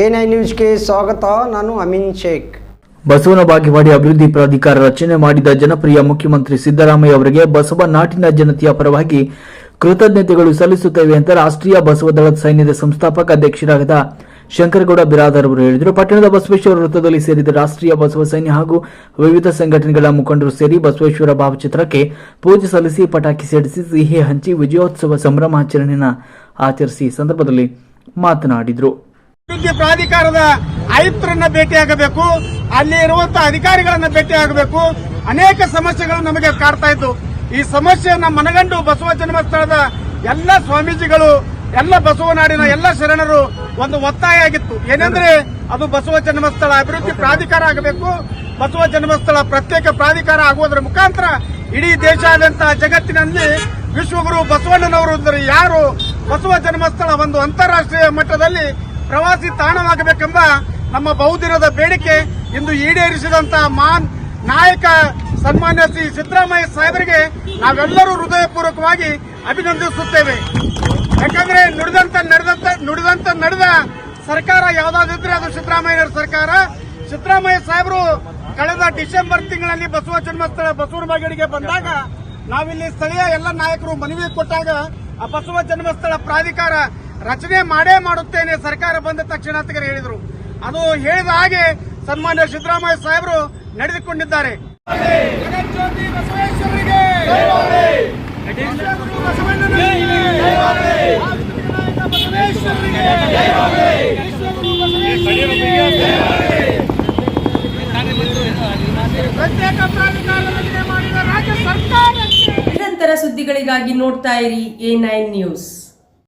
N I ನ್ಯೂಸ್ಗೆ ಸ್ವಾಗತ, ನಾನು ಅಮೀನ್ ಶೇಖ್. ಬಸವನ ಬಾಗೇವಾಡಿ ಅಭಿವೃದ್ಧಿ ಪ್ರಾಧಿಕಾರ ರಚನೆ ಮಾಡಿದ ಜನಪ್ರಿಯ ಮುಖ್ಯಮಂತ್ರಿ ಸಿದ್ದರಾಮಯ್ಯ ಅವರಿಗೆ ಬಸವ ನಾಟಿನ ಜನತೆಯ ಪರವಾಗಿ ಕೃತಜ್ಞತೆಗಳು ಸಲ್ಲಿಸುತ್ತೇವೆ ಅಂತ ರಾಷ್ಟ್ರೀಯ ಬಸವ ದಳದ ಸೈನ್ಯದ ಸಂಸ್ಥಾಪಕ ಅಧ್ಯಕ್ಷರಾದ ಶಂಕರಗೌಡ ಬಿರಾದರ್ ಅವರು ಹೇಳಿದರು. ಪಟ್ಟಣದ ಬಸವೇಶ್ವರ ವೃತ್ತದಲ್ಲಿ ಸೇರಿದ ರಾಷ್ಟ್ರೀಯ ಬಸವ ಸೈನ್ಯ ಹಾಗೂ ವಿವಿಧ ಸಂಘಟನೆಗಳ ಮುಖಂಡರು ಸೇರಿ ಬಸವೇಶ್ವರ ಭಾವಚಿತ್ರಕ್ಕೆ ಪೂಜೆ ಸಲ್ಲಿಸಿ ಪಟಾಕಿ ಸಿಡಿಸಿ ಸಿಹಿ ಹಂಚಿ ವಿಜಯೋತ್ಸವ ಸಂಭ್ರಮಾಚರಣೆಯನ್ನು ಆಚರಿಸಿ ಸಂದರ್ಭದಲ್ಲಿ ಮಾತನಾಡಿದರು. ಅಭಿವೃದ್ಧಿ ಪ್ರಾಧಿಕಾರದ ಆಯುಕ್ತರನ್ನ ಭೇಟಿಯಾಗಬೇಕು. ಅಲ್ಲಿ ಇರುವಂತಹ ಅಧಿಕಾರಿಗಳನ್ನ ಭೇಟಿಯಾಗಬೇಕು. ಅನೇಕ ಸಮಸ್ಯೆಗಳು ನಮಗೆ ಕಾಡ್ತಾ ಇದ್ದು ಈ ಸಮಸ್ಯೆಯನ್ನ ಮನಗಂಡು ಬಸವ ಜನ್ಮಸ್ಥಳದ ಎಲ್ಲ ಸ್ವಾಮೀಜಿಗಳು, ಎಲ್ಲ ಬಸವನಾಡಿನ ಎಲ್ಲ ಶರಣರು ಒಂದು ಒತ್ತಾಯ ಆಗಿತ್ತು. ಏನಂದ್ರೆ ಅದು ಬಸವ ಜನ್ಮಸ್ಥಳ ಅಭಿವೃದ್ಧಿ ಪ್ರಾಧಿಕಾರ ಆಗಬೇಕು. ಬಸವ ಜನ್ಮಸ್ಥಳ ಪ್ರತ್ಯೇಕ ಪ್ರಾಧಿಕಾರ ಆಗುವುದರ ಮುಖಾಂತರ ಇಡೀ ದೇಶಾದ್ಯಂತ ಜಗತ್ತಿನಲ್ಲಿ ವಿಶ್ವಗುರು ಬಸವಣ್ಣನವರು ಯಾರು ಬಸವ ಜನ್ಮಸ್ಥಳ ಒಂದು ಅಂತಾರಾಷ್ಟ್ರೀಯ ಮಟ್ಟದಲ್ಲಿ ಪ್ರವಾಸಿ ತಾಣವಾಗಬೇಕೆಂಬ ನಮ್ಮ ಬಹುದಿನದ ಬೇಡಿಕೆ ಇಂದು ಈಡೇರಿಸಿದಂತಹ ಮಾನ್ ನಾಯಕ ಸನ್ಮಾನ್ಯ ಶ್ರೀ ಸಿದ್ದರಾಮಯ್ಯ ಸಾಹೇಬರಿಗೆ ನಾವೆಲ್ಲರೂ ಹೃದಯಪೂರ್ವಕವಾಗಿ ಅಭಿನಂದಿಸುತ್ತೇವೆ. ಯಾಕಂದ್ರೆ ನುಡಿದಂತ ನಡೆದಂತ, ನುಡಿದಂತ ನಡೆದ ಸರ್ಕಾರ ಯಾವ್ದಾದ್ರೆ ಅದು ಸಿದ್ದರಾಮಯ್ಯ ಸರ್ಕಾರ. ಸಿದ್ದರಾಮಯ್ಯ ಸಾಹೇಬರು ಕಳೆದ ಡಿಸೆಂಬರ್ ತಿಂಗಳಲ್ಲಿ ಬಸವ ಜನ್ಮಸ್ಥಳ ಬಸವನ ಬಾಗಿಡಿಗೆ ಬಂದಾಗ ನಾವಿಲ್ಲಿ ಸ್ಥಳೀಯ ಎಲ್ಲ ನಾಯಕರು ಮನವಿ ಕೊಟ್ಟಾಗ ಆ ಬಸವ ಜನ್ಮಸ್ಥಳ ಪ್ರಾಧಿಕಾರ ರಚನೆ ಮಾಡೇ ಮಾಡುತ್ತೇನೆ ಸರ್ಕಾರ ಬಂದ ತಕ್ಷಣ ಅಂತ ಹೇಳಿದರು. ಅದು ಹೇಳಿದ ಹಾಗೆ ಸನ್ಮಾನ್ಯ ಸಿದ್ದರಾಮಯ್ಯ ಸಾಹೇಬರು ನಡೆದುಕೊಂಡಿದ್ದಾರೆ. ನಿರಂತರ ಸುದ್ದಿಗಳಿಗಾಗಿ ನೋಡ್ತಾ ಇರಿ ಎ ನೈನ್ ನ್ಯೂಸ್.